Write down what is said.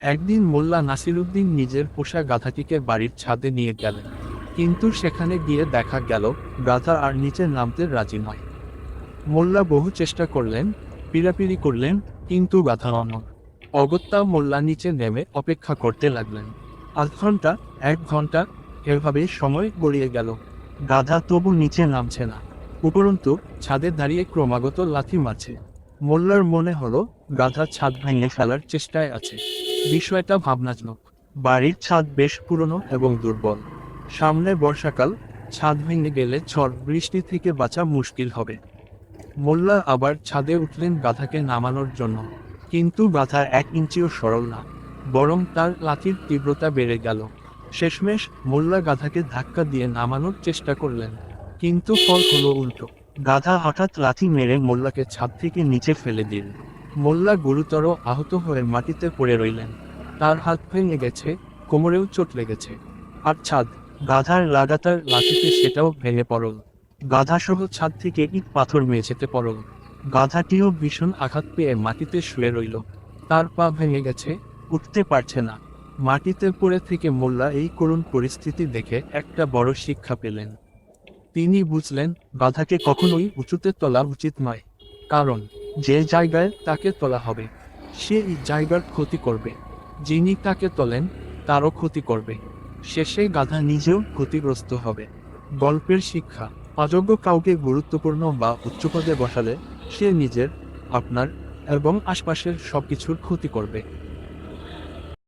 একদিন মোল্লা নাসিরুদ্দিন নিজের পোষা গাধাটিকে বাড়ির ছাদে নিয়ে গেলেন। কিন্তু সেখানে গিয়ে দেখা গেল, গাধা আর নিচে নামতে রাজি নয়। মোল্লা বহু চেষ্টা করলেন, পিড়াপিড়ি করলেন, কিন্তু গাধা অনর অগত্যা মোল্লা নিচে নেমে অপেক্ষা করতে লাগলেন। আধ ঘণ্টা এক ঘণ্টা এভাবে সময় গড়িয়ে গেল। গাধা তবু নিচে নামছে না। উপরন্তু ছাদে দাঁড়িয়ে ক্রমাগত লাথি মারছে। মোল্লার মনে হলো গাধা ছাদ ভেঙে ফেলার চেষ্টায় আছে। বিষয়টা ভাবনাজনক বাড়ির ছাদ বেশ পুরনো এবং দুর্বল। সামনে বর্ষাকাল, ছাদ ভেঙে গেলে ঝড় বৃষ্টি থেকে বাঁচা মুশকিল হবে। মোল্লা আবার ছাদে উঠলেন গাধাকে নামানোর জন্য। কিন্তু গাধা এক ইঞ্চিও সরল না, বরং তার লাঠির তীব্রতা বেড়ে গেল। শেষমেশ মোল্লা গাধাকে ধাক্কা দিয়ে নামানোর চেষ্টা করলেন, কিন্তু ফল হলো উল্টো। গাধা হঠাৎ লাথি মেরে মোল্লাকে ছাদ থেকে নিচে ফেলে দিল। মোল্লা গুরুতর আহত হয়ে মাটিতে পড়ে রইলেন। তার হাত ভেঙে গেছে, কোমরেও চোট লেগেছে। আর ছাদ, গাধার লাগাতার লাঠিতে সেটাও ভেঙে পড়ল। গাধা সহ ছাদ থেকে ইট পাথর মেঝেতে পড়ল। গাধাটিও ভীষণ আঘাত পেয়ে মাটিতে শুয়ে রইল। তার পা ভেঙে গেছে, উঠতে পারছে না। মাটিতে পড়ে থেকে মোল্লা এই করুণ পরিস্থিতি দেখে একটা বড় শিক্ষা পেলেন। তিনি বুঝলেন গাধাকে কখনোই উঁচুতে তোলা উচিত নয়। কারণ, যে জায়গায় তাকে তোলা হবে, সে এই জায়গার ক্ষতি করবে। যিনি তাকে তোলেন, তারও ক্ষতি করবে। শেষে গাধা নিজেও ক্ষতিগ্রস্ত হবে। গল্পের শিক্ষা, অযোগ্য কাউকে গুরুত্বপূর্ণ বা উচ্চপদে বসালে, সে নিজের, আপনার এবং আশপাশের সবকিছুর ক্ষতি করবে।